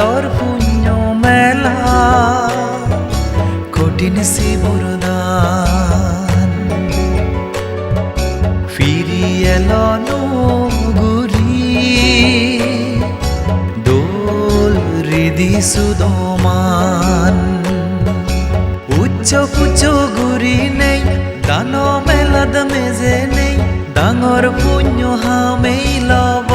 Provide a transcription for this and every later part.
সুন্দর পুণ্য মেলা, কঠিন সে বরদান। ফিরিয়ে লনো গুরি দোল হৃদি সুদমান। উচ্চ কুচ গুরি নেই দান দমে মেজে নেই, ডাঙর পুণ্য হামেই লব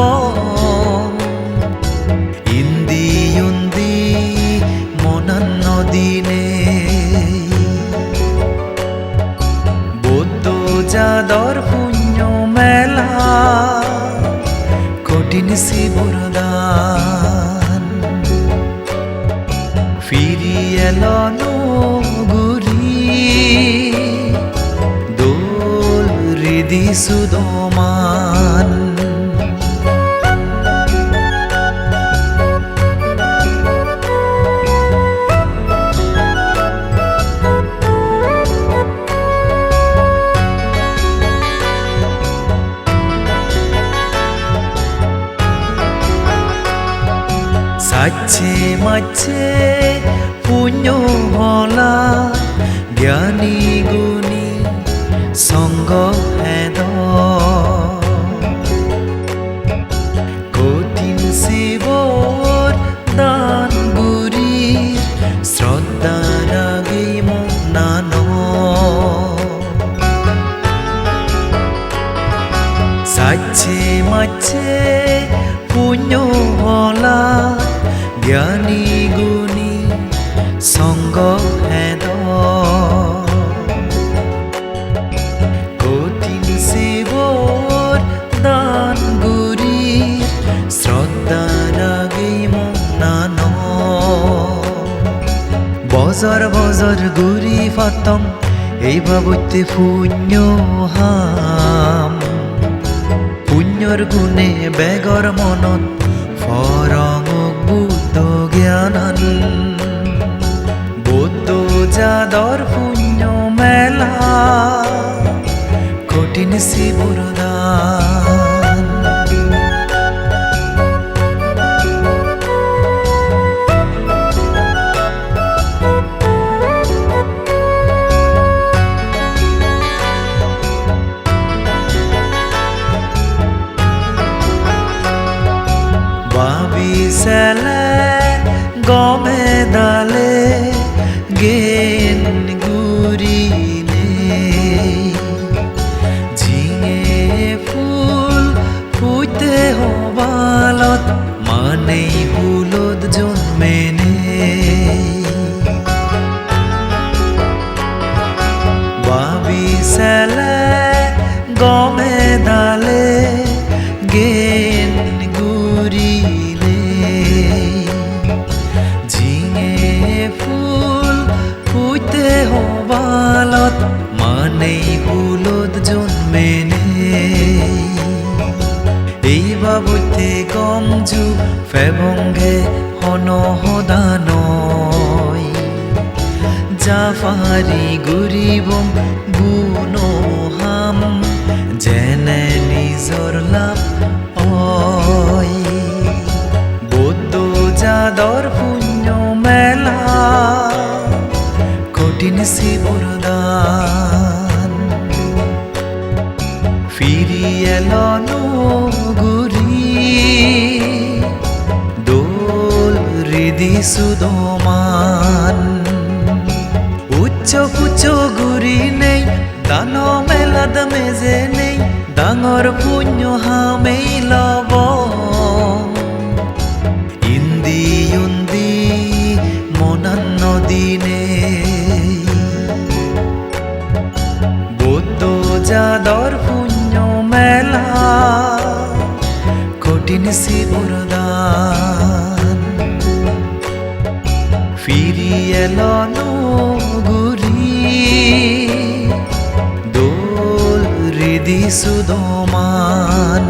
যাদর পুণ্য মেলা কঠিন শিবরদান। ফিরিয়ে এলো গুরি দোল হৃদি সুদমান। সাচ্ছে মাচ্ছে পুণ্য হলা জ্ঞানী গুণী সঙ্গ হেদ কঠিন শিবর দান গুরি শ্রদ্ধা রাগে মনানো সাচ্ছে মাচ্ছে জ্ঞানী গুণী সঙ্গ হেদ। কঠিন শিবর দান গুরি, শ্রদ্ধা রাগে মনানো বজর বজর গুরি ফাতম এই বাবুতে পুণ্য হাম। পুণ্যর গুণে বেগর মনত ফরং যাদর পুণ্য মেলা কঠিন শিবরদান। বাবি গেন গুরিলে। ঝিঙে ফুল ফুইতে মানেই হুলদ জন্মেনে এই বাবুতে গমজু ফেবঙ্গে হন হদানয় জাফারি গুরিবম গুণ হাম যেনে নিজর লাভ কঠিন শিবরদান ফিরিয়ে এলো গুরি দোল হৃদি সুদমান। উচ্চ পুচ্চ গুরি নেই, দান মেলাদ মেজে নেই, ডাঙর পুণ্য হামেই লব। যাদর পুণ্য মেলা কঠিন শিবরদান ফিরিয়ে এলো গুরি দোল হৃদি সুদমান।